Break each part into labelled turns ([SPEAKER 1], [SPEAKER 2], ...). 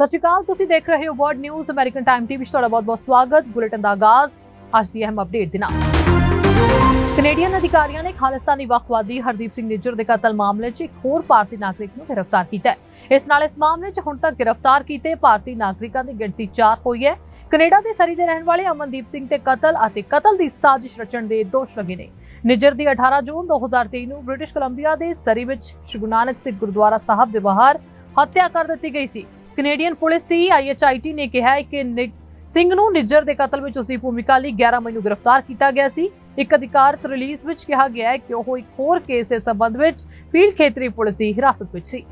[SPEAKER 1] ਸਤਿ ਸ਼੍ਰੀ ਅਕਾਲ, ਤੁਸੀਂ ਦੇਖ ਰਹੇ ਹੋ world news American time TV ਵਿੱਚ ਤੁਹਾਡਾ ਬਹੁਤ-ਬਹੁਤ ਸਵਾਗਤ। ਬੁਲੇਟਿਨ ਦਾ ਆਗਾਜ਼, ਅੱਜ ਦੀ ਅਹਿਮ ਅਪਡੇਟ ਦੇ ਨਾਲ। ਕੈਨੇਡੀਅਨ ਅਧਿਕਾਰੀਆਂ ਨੇ ਖਾਲਿਸਤਾਨੀ ਵਕਵਾਦੀ ਹਰਦੀਪ ਸਿੰਘ ਨਿੱਜਰ ਦੇ ਕਤਲ ਮਾਮਲੇ 'ਚ ਇੱਕ ਹੋਰ ਭਾਰਤੀ ਨਾਗਰਿਕ ਨੂੰ ਗ੍ਰਿਫਤਾਰ ਕੀਤਾ ਹੈ। ਇਸ ਨਾਲ ਇਸ ਮਾਮਲੇ 'ਚ ਹੁਣ ਤੱਕ ਗ੍ਰਿਫਤਾਰ ਕੀਤੇ ਭਾਰਤੀ ਨਾਗਰਿਕਾਂ ਦੀ ਗਿਣਤੀ 4 ਹੋਈ ਹੈ। ਕੈਨੇਡਾ ਦੇ ਸਰੀ ਦੇ ਰਹਿਣ ਵਾਲੇ ਅਮਨਦੀਪ ਸਿੰਘ ਤੇ ਕਤਲ ਅਤੇ ਕਤਲ ਦੀ ਸਾਜ਼ਿਸ਼ ਰਚਣ ਦੇ ਦੋਸ਼ ਲੱਗੇ ਨੇ। ਨਿੱਜਰ ਦੀ 18 ਜੂਨ 2023 ਨੂੰ ਬ੍ਰਿਟਿਸ਼ ਕੋਲੰਬੀਆ ਦੇ ਸਰੀ ਵਿੱਚ ਸ਼੍ਰੀ ਗੁਰੂ ਨਾਨਕ ਸਿੰਘ ਗੁਰਦੁਆਰਾ ਸਾਹਿਬ ਦੇ ਬਾਹਰ ਹੱਤਿਆ ਕਰ ਦਿੱਤੀ ਗਈ ਸੀ। ਕੈਨੇਡੀਅਨ ਪੁਲਿਸ ਦੀ ਆਈਐਚਆਈਟੀ ਨੇ ਕਿਹਾ ਹੈ ਕਿ ਸਿੰਘ ਨੂੰ ਨਿੱਜਰ ਦੇ ਕਤਲ ਵਿੱਚ ਉਸਦੀ ਭੂਮਿਕਾ ਲਈ 11 ਮਈ ਨੂੰ ਗ੍ਰਿਫਤਾਰ ਕੀਤਾ ਗਿਆ ਸੀ। ਇੱਕ ਅਧਿਕਾਰਤ ਰਿਲੀਜ਼ ਵਿੱਚ ਕਿਹਾ ਗਿਆ ਹੈ ਕਿ ਉਹ ਇੱਕ ਹੋਰ ਕੇਸ ਦੇ ਸੰਬੰਧ ਵਿੱਚ ਫੀਲਡ ਖੇਤਰੀ ਪੁਲਿਸ ਦੀ ਹਿਰਾਸਤ ਵਿੱਚ ਸੀ।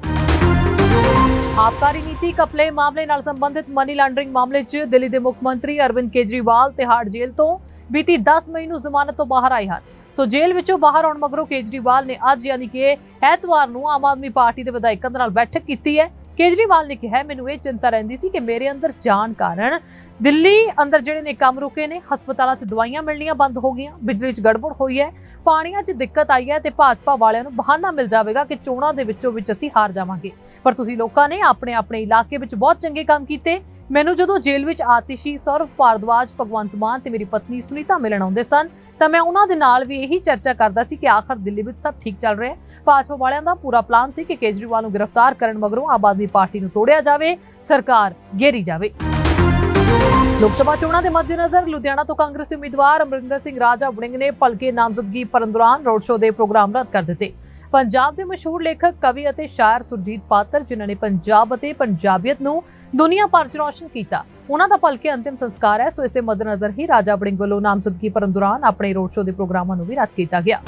[SPEAKER 1] ਆਬਕਾਰੀ ਨੀਤੀ ਕਪਲੇ ਮਾਮਲੇ ਨਾਲ ਸੰਬੰਧਿਤ ਮਨੀ ਲਾਂਡਰਿੰਗ ਮਾਮਲੇ 'ਚ ਦਿੱਲੀ ਦੇ ਮੁੱਖ ਮੰਤਰੀ ਅਰਵਿੰਦ ਕੇਜਰੀਵਾਲ ਤਿਹਾੜ ਜੇਲ੍ਹ ਤੋਂ ਬੀਤੀ 10 ਮਈ ਨੂੰ ਜ਼ਮਾਨਤ ਤੋਂ ਬਾਹਰ ਆਏ ਹਨ। ਸੋ ਜੇਲ੍ਹ ਵਿੱਚੋਂ ਬਾਹਰ ਆਉਣ ਮਗਰੋਂ ਕੇਜਰੀਵਾਲ ਨੇ ਅੱਜ ਯਾਨੀ ਕਿ ਐਤਵਾਰ ਨੂੰ ਆਮ ਆਦਮੀ ਪਾਰਟੀ ਦੇ ਵਿਧਾਇਕਾਂ ਦੇ ਨਾਲ ਬੈਠਕ ਕੀਤੀ ਹੈ। ਕੇਜਰੀਵਾਲ ਨੇ ਕਿਹਾ, ਮੈਨੂੰ ਇਹ ਚਿੰਤਾ ਰਹਿੰਦੀ ਸੀ ਕਿ ਮੇਰੇ ਅੰਦਰ ਜਾਣ ਕਾਰਨ ਦਿੱਲੀ ਅੰਦਰ ਜਿਹੜੇ ਨੇ ਕੰਮ ਰੁਕੇ ਨੇ, ਹਸਪਤਾਲਾਂ 'ਚ ਦਵਾਈਆਂ ਮਿਲਣੀਆਂ ਬੰਦ ਹੋ ਗਈਆਂ, ਬਿਜਲੀ 'ਚ ਗੜਬੜ ਹੋਈ ਹੈ, ਪਾਣੀਆਂ 'ਚ ਦਿੱਕਤ ਆਈ ਹੈ ਤੇ ਭਾਜਪਾ ਵਾਲਿਆਂ ਨੂੰ ਬਹਾਨਾ ਮਿਲ ਜਾਵੇਗਾ ਕਿ ਚੋਣਾਂ ਦੇ ਵਿੱਚੋਂ ਵਿੱਚ ਅਸੀਂ ਹਾਰ ਜਾਵਾਂਗੇ। ਪਰ ਤੁਸੀਂ ਲੋਕਾਂ ਨੇ ਆਪਣੇ ਆਪਣੇ ਇਲਾਕੇ ਵਿੱਚ ਬਹੁਤ ਚੰਗੇ ਕੰਮ ਕੀਤੇ ਮੈਨੂੰ ਜਦੋਂ ਜੇਲ੍ਹ ਵਿੱਚ ਆਤਿਸ਼ੀ ਸੌਰਵ ਭਾਰਦਵਾਜ, ਭਗਵੰਤ ਮਾਨ ਤੇ ਮੇਰੀ ਪਤਨੀ ਸੁਨੀਤਾ ਮਿਲਣ ਆਉਂਦੇ ਸਨ, ਤਾਂ ਮੈਂ ਉਹਨਾਂ ਦੇ ਨਾਲ ਵੀ ਇਹੀ ਚਰਚਾ ਕਰਦਾ ਸੀ ਕਿ ਆਖਰ ਦਿੱਲੀ ਵਿੱਚ ਸਭ ਠੀਕ ਚੱਲ ਰਿਹਾ ਹੈ। ਭਾਜਪਾ ਵਾਲਿਆਂ ਦਾ ਪੂਰਾ ਪਲਾਨ ਸੀ ਕਿ ਕੇਜਰੀਵਾਲ ਨੂੰ ਗ੍ਰਿਫਤਾਰ ਕਰਨ ਮਗਰੋਂ ਆਮ ਆਦਮੀ ਪਾਰਟੀ ਨੂੰ ਤੋੜਿਆ ਜਾਵੇ, ਸਰਕਾਰ ਘੇਰੀ ਜਾਵੇ। ਲੋਕ ਸਭਾ ਚੋਣਾਂ ਦੇ ਮੱਦੇਨਜ਼ਰ ਲੁਧਿਆਣਾ ਤੋਂ ਕਾਂਗਰਸੀ ਉਮੀਦਵਾਰ ਅਮਰਿੰਦਰ ਸਿੰਘ ਰਾਜਾ ਵੜਿੰਗ ਨੇ ਭਲਕੇ ਨਾਮਜ਼ਦਗੀ ਭਰਨ ਦੌਰਾਨ ਰੋਡ ਸ਼ੋਅ ਦੇ ਪ੍ਰੋਗਰਾਮ ਰੱਦ ਕਰ ਦਿੱਤੇ। ਪੰਜਾਬ ਦੇ ਮਸ਼ਹੂਰ ਲੇਖਕ ਕਵੀ ਅਤੇ ਸ਼ਾਇਰ ਸੁਰਜੀਤ ਪਾਤਰ, ਜਿਨ੍ਹਾਂ ਨੇ ਪੰਜਾਬ ਅਤੇ ਪੰਜਾਬੀਅਤ ਨੂੰ ਦੁਨੀਆ ਭਰ 'ਚ ਰੌਸ਼ਨ ਕੀਤਾ। ਉਹਨਾਂ ਦਾ ਭਲਕੇ ਅੰਤਿਮ ਸੰਸਕਾਰ ਹੈ, ਸੋ ਇਸ ਦੇ ਮੱਦੇਨਜ਼ਰ ਹੀ ਰਾਜਾ ਵੜਿੰਗ ਵੱਲੋਂ ਨਾਮਜ਼ਦਗੀ ਭਰਨ ਦੌਰਾਨ ਆਪਣੇ ਰੋਡ ਸ਼ੋਅ ਦੇ ਪ੍ਰੋਗਰਾਮਾਂ ਨੂੰ ਵੀ ਰੱਦ ਕੀਤਾ ਗਿਆ।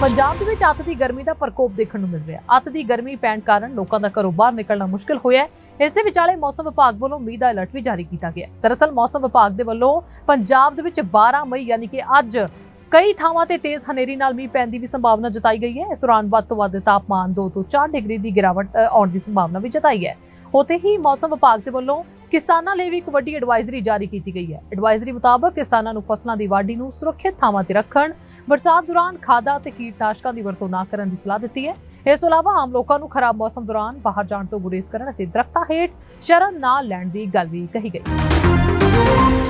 [SPEAKER 1] ਪੰਜਾਬ ਦੇ ਵਿੱਚ ਅੱਤ ਦੀ ਗਰਮੀ ਦਾ ਪ੍ਰਕੋਪ ਦੇਖਣ ਨੂੰ ਮਿਲ ਰਿਹਾ। ਅੱਤ ਦੀ ਗਰਮੀ ਪੈਣ ਕਾਰਨ ਲੋਕਾਂ ਦਾ ਘਰੋਂ ਬਾਹਰ ਨਿਕਲਣਾ ਮੁਸ਼ਕਲ ਹੋਇਆ ਹੈ। ਇਸ ਦੇ ਵਿਚਾਲੇ ਮੌਸਮ ਵਿਭਾਗ ਵੱਲੋਂ ਮੀਂਹ ਦਾ ਅਲਰਟ ਵੀ ਜਾਰੀ ਕੀਤਾ ਗਿਆ। ਦਰਅਸਲ ਮੌਸਮ ਵਿਭਾਗ ਦੇ ਵੱਲੋਂ ਪੰਜਾਬ ਦੇ ਵਿੱਚ 12 ਮਈ ਯਾਨੀ ਕਿ ਅੱਜ ਕਈ ਥਾਵਾਂ ਤੇ ਤੇਜ਼ ਹਨੇਰੀ ਨਾਲ ਮੀਂਹ ਪੈਣ ਦੀ ਵੀ ਸੰਭਾਵਨਾ ਜਤਾਈ ਗਈ ਹੈ। ਇਸ ਦੌਰਾਨ ਵੱਧ ਤੋਂ ਵੱਧ ਤਾਪਮਾਨ 2 ਤੋਂ 4 ਡਿਗਰੀ ਦੀ ਗਿਰਾਵਟ ਆਉਣ ਦੀ ਸੰਭਾਵਨਾ ਵੀ ਜਤਾਈ ਹੈ। ਉਤੇ ਹੀ ਮੌਸਮ ਵਿਭਾਗ ਦੇ ਵੱਲੋਂ ਕਿਸਾਨਾਂ ਲਈ ਵੀ ਇੱਕ ਵੱਡੀ ਐਡਵਾਈਜ਼ਰੀ ਜਾਰੀ ਕੀਤੀ ਗਈ ਹੈ। ਐਡਵਾਈਜ਼ਰੀ ਮੁਤਾਬਕ ਕਿਸਾਨਾਂ ਨੂੰ ਫਸਲਾਂ ਦੀ ਵਾਢੀ ਨੂੰ ਸੁਰੱਖਿਅਤ ਥਾਵਾਂ ਤੇ ਰੱਖਣ, ਬਰਸਾਤ ਦੌਰਾਨ ਖਾਦਾਂ ਤੇ ਕੀਟਨਾਸ਼ਕਾਂ ਦੀ ਵਰਤੋਂ ਨਾ ਕਰਨ ਦੀ ਸਲਾਹ ਦਿੱਤੀ ਹੈ। ਇਸ ਤੋਂ ਇਲਾਵਾ ਆਮ ਲੋਕਾਂ ਨੂੰ ਖਰਾਬ ਮੌਸਮ ਦੌਰਾਨ ਬਾਹਰ ਜਾਣ ਤੋਂ ਗੁਰੇਜ਼ ਕਰਨ ਅਤੇ ਦਰਖਤਾਂ ਹੇਠ ਸ਼ਰਨ ਨਾ ਲੈਣ ਦੀ ਗੱਲ ਵੀ ਕਹੀ ਗਈ।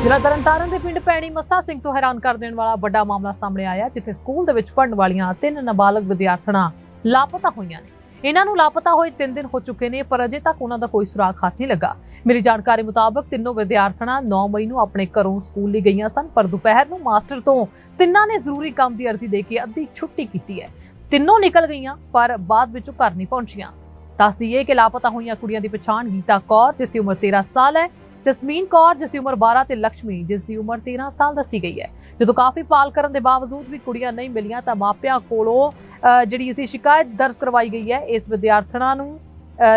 [SPEAKER 1] ਜ਼ਿਲ੍ਹਾ ਤਰਨਤਾਰਨ ਦੇ ਪਿੰਡ ਪੈਣੀ ਮੱਸਾ ਸਿੰਘ ਤੋਂ ਹੈਰਾਨ ਕਰ ਦੇਣ ਵਾਲਾ ਵੱਡਾ ਮਾਮਲਾ ਸਾਹਮਣੇ ਆਇਆ, ਜਿੱਥੇ ਸਕੂਲ ਦੇ ਵਿੱਚ ਪੜ੍ਹਨ ਵਾਲੀਆਂ ਤਿੰਨ ਨਾਬਾਲਗ ਵਿਦਿਆਰਥਣਾਂ ਲਾਪਤਾ ਹੋਈਆਂ ਨੇ। ਇਹਨਾਂ ਨੂੰ ਲਾਪਤਾ ਹੋਏ 3 ਦਿਨ ਹੋ ਚੁੱਕੇ ਨੇ, ਪਰ ਅਜੇ ਤੱਕ ਉਹਨਾਂ ਦਾ ਕੋਈ ਸੁਰਾਗ ਹੱਥ ਨਹੀਂ ਲੱਗਾ। ਮੇਰੀ ਜਾਣਕਾਰੀ ਮੁਤਾਬਕ ਤਿੰਨੋਂ ਵਿਦਿਆਰਥਣਾਂ 9 ਮਈ ਨੂੰ ਆਪਣੇ ਘਰੋਂ ਸਕੂਲ ਲਈ ਗਈਆਂ ਸਨ, ਪਰ ਦੁਪਹਿਰ ਨੂੰ ਮਾਸਟਰ ਤੋਂ ਤਿੰਨਾਂ ਨੇ ਜ਼ਰੂਰੀ ਕੰਮ ਦੀ ਅਰਜ਼ੀ ਦੇ ਕੇ ਅੱਧੀ ਛੁੱਟੀ ਕੀਤੀ ਹੈ। ਤਿੰਨੋਂ ਨਿਕਲ ਗਈਆਂ, ਪਰ ਬਾਅਦ ਵਿੱਚੋਂ ਘਰ ਨਹੀਂ ਪਹੁੰਚੀਆਂ। ਦੱਸ ਦਈਏ ਕਿ ਲਾਪਤਾ ਹੋਈਆਂ ਕੁੜੀਆਂ ਦੀ ਪਛਾਣ ਗੀਤਾ ਕੌਰ, ਜਿਸ ਦੀ ਉਮਰ 13 ਸਾਲ ਹੈ, ਜਸਮੀਨ ਕੌਰ, ਜਿਸ ਦੀ ਉਮਰ 12 ਤੇ ਲక్ష్ਮੀ ਜਿਸ ਦੀ ਉਮਰ 13 ਸਾਲ ਦੱਸੀ ਗਈ ਹੈ। ਜਦੋਂ ਕਾਫੀ ਪਾਲ ਕਰਨ ਦੇ ਬਾਵਜੂਦ ਵੀ ਕੁੜੀਆਂ ਨਹੀਂ ਮਿਲੀਆਂ, ਤਾਂ ਮਾਪਿਆਂ ਕੋਲੋਂ ਜਿਹੜੀ ਇਸ ਦੀ ਸ਼ਿਕਾਇਤ ਦਰਜ ਕਰਵਾਈ ਗਈ ਹੈ, ਇਸ ਵਿਦਿਆਰਥਣਾਂ ਨੂੰ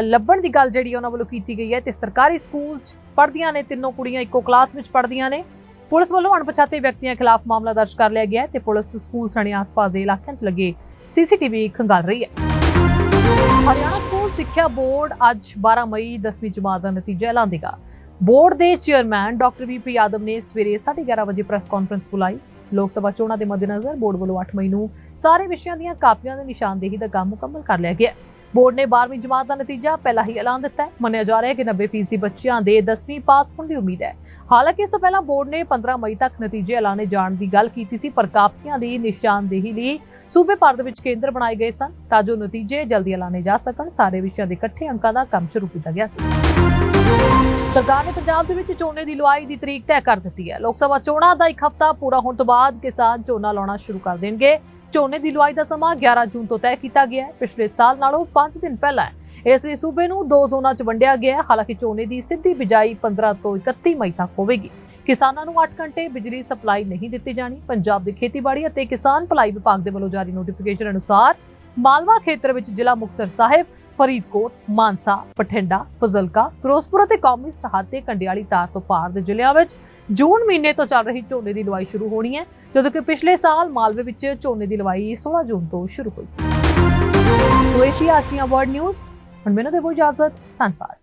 [SPEAKER 1] ਲੱਭਣ ਦੀ ਗੱਲ ਜਿਹੜੀ ਉਹਨਾਂ ਵੱਲੋਂ ਕੀਤੀ ਗਈ ਹੈ ਤੇ ਸਰਕਾਰੀ ਸਕੂਲ 'ਚ ਪੜ੍ਹਦੀਆਂ ਨੇ, ਤਿੰਨੋਂ ਕੁੜੀਆਂ ਇੱਕੋ ਕਲਾਸ ਵਿੱਚ ਪੜ੍ਹਦੀਆਂ ਨੇ। ਪੁਲਿਸ ਵੱਲੋਂ ਅਣਪਛਾਤੇ ਵਿਅਕਤੀਆਂ ਖਿਲਾਫ ਮਾਮਲਾ ਦਰਜ ਕਰ ਲਿਆ ਗਿਆ ਤੇ ਪੁਲਿਸ ਸਕੂਲ ਸਣੇ ਆਸ-ਪਾਸ ਦੇ ਇਲਾਕਿਆਂ 'ਚ ਲੱਗੇ ਸੀਸੀਟੀਵੀ ਖੰਗਾਲ ਰਹੀ ਹੈ। ਹਰਿਆਣਾ ਸਕੂਲ ਸਿੱਖਿਆ ਬੋਰਡ ਅੱਜ 12 ਮਈ 10ਵੀਂ ਜਮਾਤ ਦਾ ਨਤੀਜਾ ਐਲਾਨੇਗਾ। ਬੋਰਡ ਦੇ ਚੇਅਰਮੈਨ ਡਾਕਟਰ ਵੀਪੀ ਯਾਦਵ ਨੇ ਸਵੇਰੇ 11:30 ਵਜੇ ਪ੍ਰੈਸ ਕਾਨਫਰੰਸ ਬੁਲਾਈ। ਲੋਕ ਸਭਾ ਚੋਣਾਂ ਦੇ ਮੱਦੇਨਜ਼ਰ ਬੋਰਡ ਵੱਲੋਂ 8 ਮਈ ਨੂੰ ਸਾਰੇ ਵਿਸ਼ਿਆਂ ਦੀਆਂ ਕਾਪੀਆਂ ਦੀ ਨਿਸ਼ਾਨਦੇਹੀ ਦਾ ਕੰਮ ਮੁਕੰਮਲ ਕਰ ਲਿਆ ਗਿਆ। ਬੋਰਡ ਨੇ 12ਵੀਂ ਜਮਾਤ ਦਾ ਨਤੀਜਾ ਪਹਿਲਾਂ ਹੀ ਐਲਾਨ ਦਿੱਤਾ ਹੈ। ਮੰਨਿਆ ਜਾ ਰਿਹਾ ਹੈ ਕਿ 90% ਬੱਚਿਆਂ ਦੇ 10ਵੀਂ ਪਾਸ ਹੋਣ ਦੀ ਉਮੀਦ ਹੈ। ਹਾਲਾਂਕਿ ਇਸ ਤੋਂ ਪਹਿਲਾਂ ਬੋਰਡ ਨੇ 15 ਮਈ ਤੱਕ ਨਤੀਜੇ ਐਲਾਨੇ ਜਾਣ ਦੀ ਗੱਲ ਕੀਤੀ ਸੀ, ਪਰ ਕਾਪੀਆਂ ਦੀ ਨਿਸ਼ਾਨਦੇਹੀ ਲਈ ਸੂਬੇ ਭਰ ਦੇ ਵਿੱਚ ਕੇਂਦਰ ਬਣਾਏ ਗਏ ਸਨ ਤਾਂ ਜੋ ਨਤੀਜੇ ਜਲਦੀ ਐਲਾਨੇ ਜਾ ਸਕਣ। ਸਾਰੇ ਵਿਸ਼ਿਆਂ ਦੇ ਇਕੱਠੇ ਅੰਕਾਂ ਦਾ ਕੰਮ ਸ਼ੁਰੂ ਕੀਤਾ ਗਿਆ ਸੀ। ਸਰਕਾਰ ਨੇ ਪੰਜਾਬ ਦੇ ਵਿੱਚ ਝੋਨੇ ਦੀ ਲੁਆਈ ਦੀ ਤਰੀਕ ਤੈਅ ਕਰ ਦਿੱਤੀ ਹੈ। ਲੋਕ ਸਭਾ ਚੋਣਾਂ ਦਾ ਇੱਕ ਹਫ਼ਤਾ ਪੂਰਾ ਹੋਣ ਤੋਂ ਬਾਅਦ ਕਿਸਾਨ ਝੋਨਾ ਲਾਉਣਾ ਸ਼ੁਰੂ ਕਰ ਦੇਣਗੇ। ਝੋਨੇ ਦੀ ਲੁਆਈ ਦਾ ਸਮਾਂ 11 ਜੂਨ ਤੋਂ ਤੈਅ ਕੀਤਾ ਗਿਆ ਹੈ। ਪਿਛਲੇ ਸਾਲ ਨਾਲੋਂ 5 ਦਿਨ ਪਹਿਲਾਂ ਇਸ ਲਈ ਸੂਬੇ ਨੂੰ ਦੋ ਜ਼ੋਨਾਂ 'ਚ ਵੰਡਿਆ ਗਿਆ ਹੈ। ਹਾਲਾਂਕਿ ਝੋਨੇ ਦੀ ਸਿੱਧੀ ਬਿਜਾਈ 15 ਤੋਂ 31 ਮਈ ਤੱਕ ਹੋਵੇਗੀ। ਕਿਸਾਨਾਂ ਨੂੰ 8 ਘੰਟੇ ਬਿਜਲੀ ਸਪਲਾਈ ਨਹੀਂ ਦਿੱਤੀ ਜਾਣੀ। ਪੰਜਾਬ ਦੇ ਖੇਤੀਬਾੜੀ ਅਤੇ ਕਿਸਾਨ ਭਲਾਈ ਵਿਭਾਗ ਦੇ ਵੱਲੋਂ ਜਾਰੀ ਨੋਟੀਫਿਕੇਸ਼ਨ ਅਨੁਸਾਰ ਮਾਲਵਾ ਖੇਤਰ ਵਿੱਚ ਜ਼ਿਲ੍ਹਾ ਮੁਕਤਸਰ ਸਾਹਿਬ ਫਰੀਦਕੋਟ, ਮਾਨਸਾ ਪਠਿੰਡਾ ਫਜ਼ਲਕਾ ਫਿਰੋਜ਼ਪੁਰ ਅਤੇ ਕੌਮੀ ਸਰਹੱਦ ਤੇ ਕੰਡਿਆਲੀ ਤਾਰ ਤੋਂ ਪਾਰ ਦੇ ਜ਼ਿਲ੍ਹਿਆਂ ਵਿੱਚ ਜੂਨ ਮਹੀਨੇ ਤੋਂ ਚੱਲ ਰਹੀ ਝੋਨੇ ਦੀ ਲਵਾਈ ਸ਼ੁਰੂ ਹੋਣੀ ਹੈ, ਜਦੋਂ ਕਿ ਪਿਛਲੇ ਸਾਲ ਮਾਲਵੇ ਵਿੱਚ ਝੋਨੇ ਦੀ ਲਵਾਈ 16 ਜੂਨ ਤੋਂ ਸ਼ੁਰੂ ਹੋਈ ਸੀ। ਸੋ ਇਹ ਵਰਡ ਨਿਊਜ਼ ਹੁਣ ਮੈਨੂੰ ਦੇਵੋ ਇਜਾਜ਼ਤ, ਧੰਨਵਾਦ।